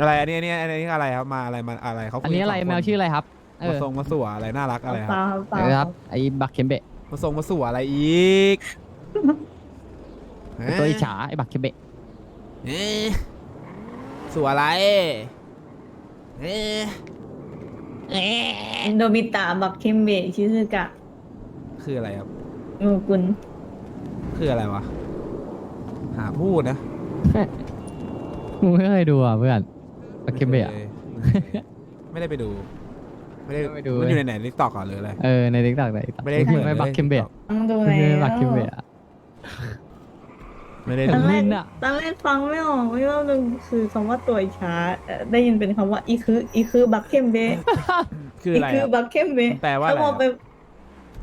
อะไรอันนี้อันนี้อันนี้อะไรครับมาอะไรมาอะไรเขาคุยอันนี้อะไรสงคแมวชื่ออะไรครับเอมาอทรงมาสัวอะไรน่ารักอะไรคเปรับล่าเปล่าเออครับไอ้บักเคมเบะมาทรงมาสัวอะไรอีกไอ้ตัวอิจฉาไอ้บักเคมเบะเอ๊ะสัวอะไรเอ๊ะโนบิตะบักเคมเบะชิซึกะคืออะไรครับ โงกุลคืออะไรวะ หาพูดนะ มึงไม่เคยดูอะเพื่อน บักเคมเบะอะไม่ได้ไปดูไม่ได้ไม่ได้ไปดู มันอยู่ในไหนทิกตอกก่อนหรืออะไร เออ ในทิกตอกใน TikTok ไม่ได้มึงไม่บักเคมเบะต้องดูมึงแล้ไม่บักวเคมเบะอะไม่ได้ตดูอนแรลิ้กนอะ ตอนแรกฟังไม่ออกไม่ว่ามันคือคำว่าตัวอิจฉาเอ่อได้ยินเป็นคำว่าอีคืออีคือบักเคมเบะคืออะไรคือครับบักเคมเบะแปลว่าอะไรแล้วพอไป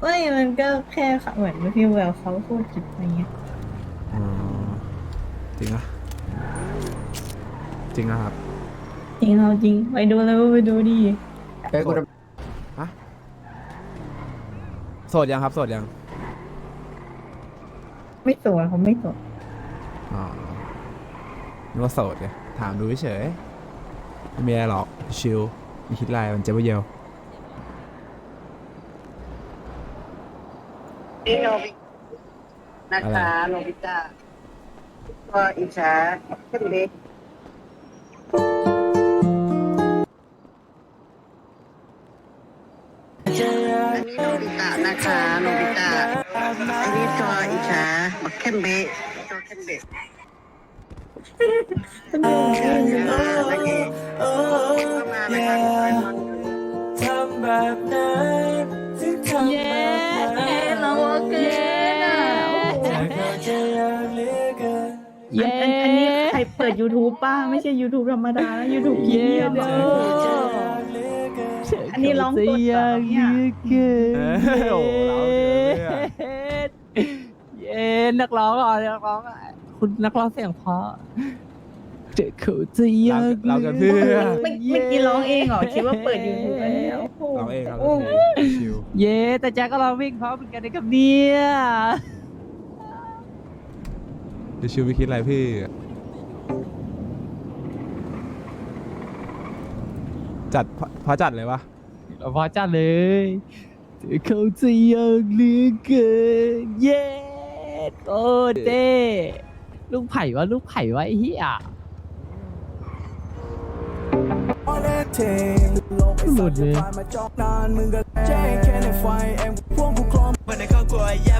ไม่มันก็แค่เหมือนพี่แววเขาพูดผิดอะไรเงี้ย อ๋อจริงอะจริงนะครับจริ งเราจริง ไปดูแล้วไปดูดิฮะโสดยังครับโสดยังไม่สวยเขาไม่สวยอ๋อนึกว่าโสดไงถามดูเฉยไม่มีอะไรหรอกชิลมีคิดไรมันเจ็บเยลนี่โนบินะคะโนบิตะก็อิจฉาขึ้นเล็ก นะคะโนบิตะอันนี้ตัวอิจฉาบักเข้มเบะตัวเข้มเบะเออเออโอเคเข้ามานะคะเย้เราโอเคนะโอ้โหเย้อันอันนี้ใครเปิด YouTube ป้าไม่ใช่ YouTube ธรรมดานะ YouTube พรีเย้เมียมเด้อะ ออันนี้ร้องสดเหรอเนี่ยเย้เอ้ยโอ้โหเราเกินเลยอะเย้นักร้องอะนักร้องอะคุณนักร้องเสียงเพราะเจอเขาจะยากเรากันเพื่อน เมื่อเมื่อกี้ร้องเองเหรอคิดว่าเปิด YouTube อันนี้โอ้โหเราเองครับโอ้ชิลเย้แต่แจ็คก็ร้องวิ่งเพราะเหมือนกันนะครับเนี่ยเดี๋ยวชิลไปคิดอะไรพี่ จัดพอพอจัดเลยวะเรา พอจัดเลยเจอเขาจะยากเหลือเกินเย้โอ้เด้ลูกไผ่วะลูกไผ่วะไอ้เหี้ยหลุดเลย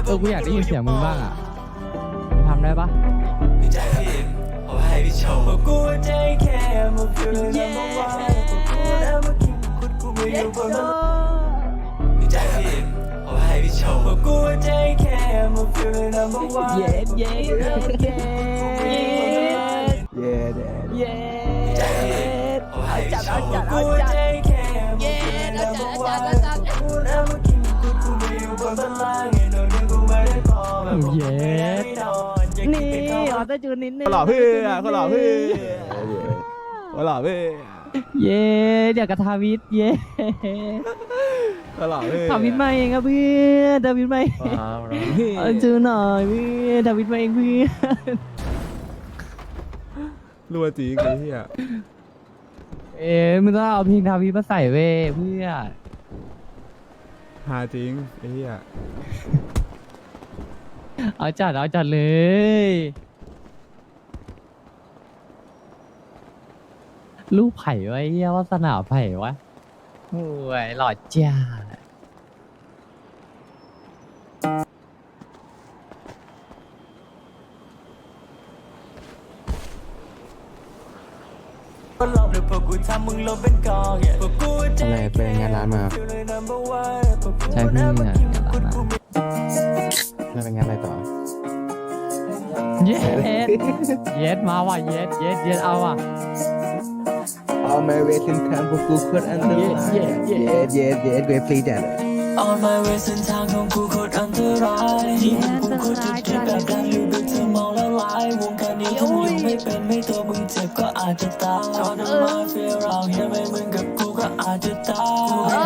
เออกูอยากได้ยินเสียงมึงบ้างอะมึงทำได้ปะ เย้เย้เย้เย้เย่เดเย้เอาจัดเอาจัดเอาจัดเย้เอาจัดเอาจัดเอาจัดเย้นี่ออต้จูนนิดนึง คนหล่อพี่อะคนหล่อพี่คนหล่อพี่ เย้เดี๋ยวกับทาวิทเย้คนหล่อพี่ทาวิทมาเองครับเพื่อนทาวิทมาเองเอาจูนหน่อยเพื่อนทาวิทมาเองเพื่อนรัวจริงไอ้เหี้ยเอ๊ะมึงต้องเอาเพลงทาวิทมาใส่เว้ยเพื่อนฮาจริงไอ้เหี้ยเอาจัดเอาจัดเลย ลูกไผ่ไว้เหี้ยว่าสนาไผ่วะโอ้ยหล่อจ้าอะไรไปงานร้านมาครับใช่พี่เนี่ยหลังมาแล้วไปงานอะไรต่อ เย็ดเย็ดมาว่ะเย็ดเย็ดเย็ดเอาว่ะ All my way เส้นทางพวกกูโคตรอันตรายเย็ดเย็ดเย็ดเย็ดเย็ดเวฟรีจัด On my way เส้นทางของกูโคตรอันตรายที่มึงกูโคตรจะเจ็บแบบนั้นหรือดึกเธอมองละลายวงการนี้ถ้ามึงอยู่ไม่เป็นไม่ตัวมึงเจ็บก็อาจจะตายตอนนั้นมาเฟียเราเฮียไม่มึงกับกูก็อาจจะตาย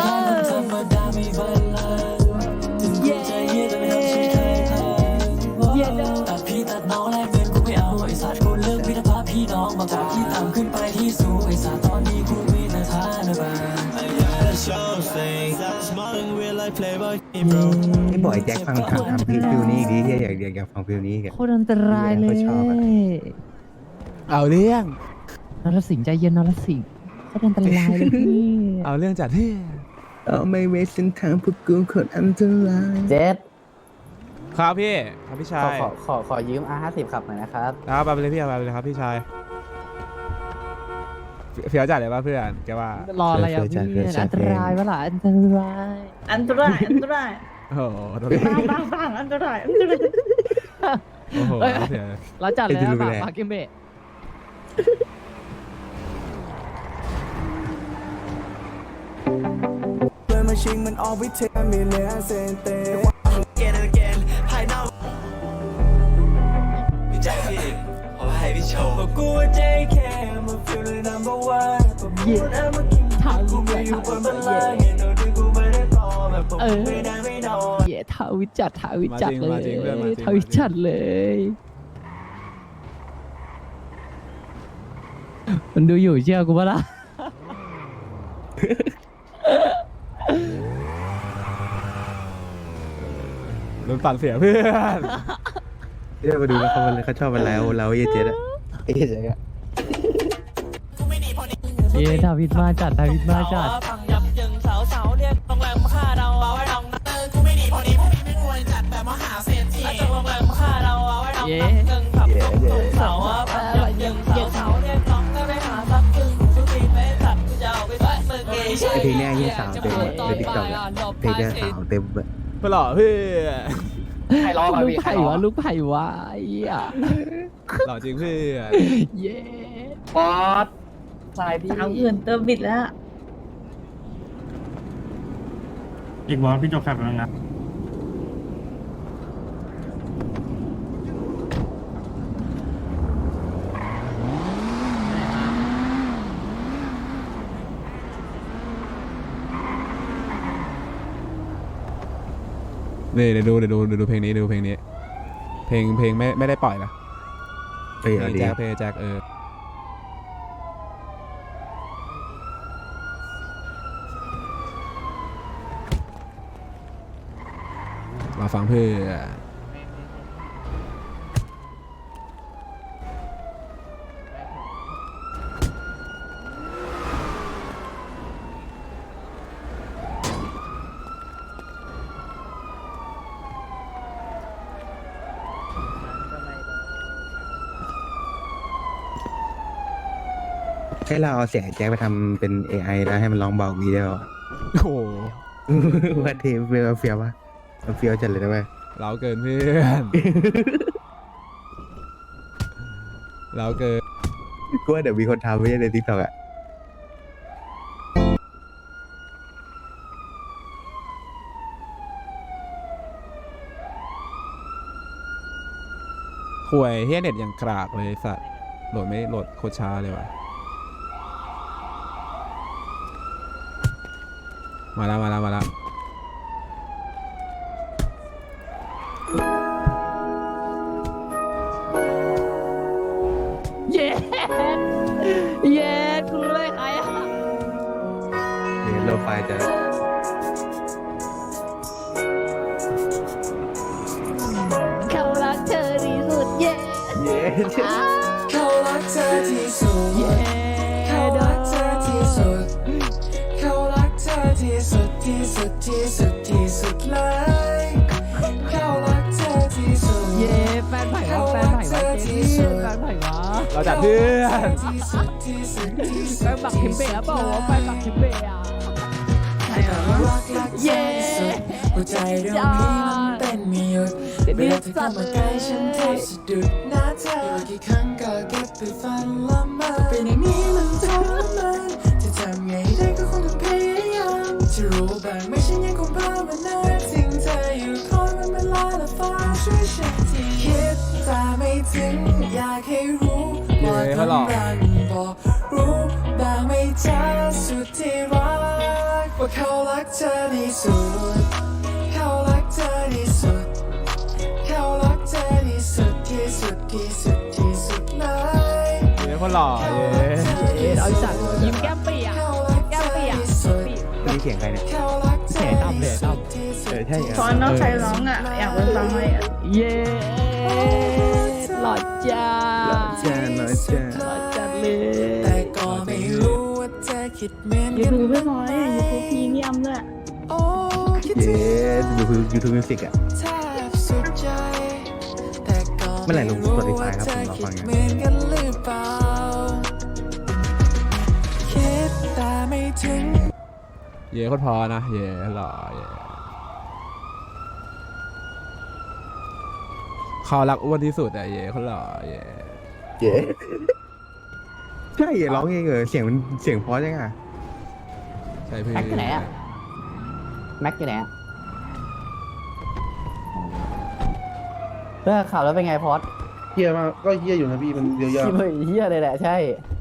playboy bro นี่บอกไอ้แจ็คฟังทำทำฟิวฟิวนี้อีกดีที่อยากอยากอยากฟังฟิวนี้อีกอะ โคตรอันตรายเลยเขาชอบอะ เอาเรื่อง นรสิงห์ใจเย็นนรสิงห์โคตรอันตรายเลยพี่เอาเรื่องจัดที่เอาไม่เวทเส้นทางพวกกูคนอันตรายเจสครับพี่ ครับพี่ชาขอยขอขอขอยืม R50 ขับหน่อยนะครับ ครับไปเลยพี่เอาไปเลยครับพี่ชาย เฟีเฟียวจัดเลยป่ะเพื่อนแกว่ารออะไรอะพี่อันตรายเวลาอันตรายอันตรายอันตรายโอ้โหโดนบ้างบ้างบ้างอันตรายอันตรายโอ้โหเอ้ยเสียเราจัดเลยนะปากเกมเบะเลยมาชิงมันออฟวิเทมีเหลือเซนเต Again and again ภายนอกพี่แจ็คพี่ขอให้พี่โชว์บอกกูว่า JK มา feel the number one บอกกูนะมากินทางกูไม่อยู่บนบันลังก์เห็นโดนที่กูไม่ได้พอแบบผมไม่ได้ไม่นอนเย่ทาวิจัดทาวิจัดเลมาจริงมาจริงเพื่อนมาจริยงทาวิจัดเลย มันดูอยู่เชื่อกูปะล่ะ โดนปั่นเสียเพื่อน เดี๋ยวมาดูว่าเขาเขาชอบอะไรเราเราไอ้เจ็ดอะไอ้เจ็ดอะ เย่ทาวิดมาจัดทาวิดมาจัดฟังยับยังสาวสาวเรียกโรงแรมมาฆ่าเราเอาไว้ดองนะเออกูไม่ดีพอดีพวกนี้ไม่รวยจัดแบบมหาเศรษฐีจากโรงแรมมาฆ่าเราเอาไว้ดองเย้นะเงินขับตกตกเสาอะฟังยับยังสาวสาวเรียกน้องก็ไปหาสักครึ่งทุกทีไม่ตัดกูจะเอาไปใส่เมื่อกี้ไอ้เพลงเนี้ยยิ่งสาวเต็มอะในติ๊กต็อกอะเพลงเนี้ยสาวเต็มอะเพื่อนหล่อเพื่อนใครร้องอะลูกพี่ใครไผ่ร้อวะงลูกไผ่วะไอ้เหี้ยหล่อจริงเพื่อนเย่บอ สสายพี่สาวอื่นเติมบิดแล้ว อีกบอสพี่จบแคปแล้วนะนี่เดี๋ยวดูเดี๋ยวดูเดี๋ยวดูเพลงนี้เดี๋ยวดูเพลงนี้ เพลงเพลงไม่ไม่ได้ปล่อยนะเอ้ยเพลเอางดีแจ็คเพลงแจ็คเออ มาฟังเพื่อนให้เราเอาเสียงแจ็คไปทำเป็น AI แล้วให้มันร้องเบาวีได้ป่ะโอ้โห ว่าเทเฟียวเฟียววะ มันเฟียวจัดเลยนะเว้ยเราเกินเพื่อน เราเกิน กูว่าเดี๋ยวมีคนทำไม่ใช่ในทิกตอกอะห่วยเฮียเน็ตอย่างกรากเลยไอ้สัตว์โหลดไม่โหลดโคตรช้าเลยว่ะ มาแล้วมาแล้วมาแล้ว จะเขารักเธอที่สุดเย่เย้เขารักเธอที่สุดเย่เขารักเธอที่สุดเขารักเธอที่สุดที่สุดที่สุดที่สุดเลยเขารักเธอที่สุดเย่แฟนไผ่วะแฟนไผ่วะเจนี่แฟนไผ่วะเราจัดเพื่อนที่สุดที่สุดที่สุแฟดนบักคิมเบะเปล่าวะแฟนบักคิมเบ หัวใจดวงนี้มันเต้นไม่หยุดเวลาเธอเข้ามาใกล้ฉันแทบสะดุดหน้าเธอกี่ครั้งก็เก็บไปฝันละเมอเป็นอย่างนี้มันทรมานจะทำไงได้ก็คงต้องพยายามจะรู้บ้างไม่ฉันยังคงภาวนาทิ้งเธออยู่คอยมันเวลาละฟ้าช่วยฉันทีคิดแต่ไม่ถึงอยากให้รู้ว่าเย้เขาหล่อกำลังบอกรู้บ้างไม่จ้าสุดที่รักว่าเขารักเธอที่สุด ที่สุดที่สุดที่สุดที่สุดเลยเดี๋ยวคนคนหล่อเย้เอ๊ะเอาจัดยิ้มแก้มปีอะแก้มปีอะอันนี้เสียงใครเนี่ยแฉดำเลยดเออใช่ไงตอนน้องใครร้องอะ อยากไปฟังเลยอะำเย้หล่อจ้าจ้าน้อยจ้าหล่อจัดเลยแต่ก็ไม่รู้ว่าเธอคิดเหมือนยูกันทูบไม่น้อยอะยูทูบพรีเมียมด้วย โอ้คิดเย้ถึงยูทูบยูทูบมิวสิกอะ แทบสุดใจแต่ก็ เมื่อไหร่ลงรู้ Spotify ว่าครับเธผมรออคิฟัดงอยู่เหมือนกันหรือเปล่าคิดแต่ไม่ถึง เย้คนพอนะ เย้หล่อเย้เขารักอ้วนที่สุดอะเย้คนหล่อเย้เย้ใช่ร้องเองเหรอเสียงมันเสียงเพราะจังอะใช่พี่แม็กอยู่ไหนอะแม็กอยู่ไหนอะ เลิกขับแล้วเป็นไงพอดเฮียมากก็เฮียอยู่นะพี่มันเยอะเฮียเฮียเลยแหละใช่ๆ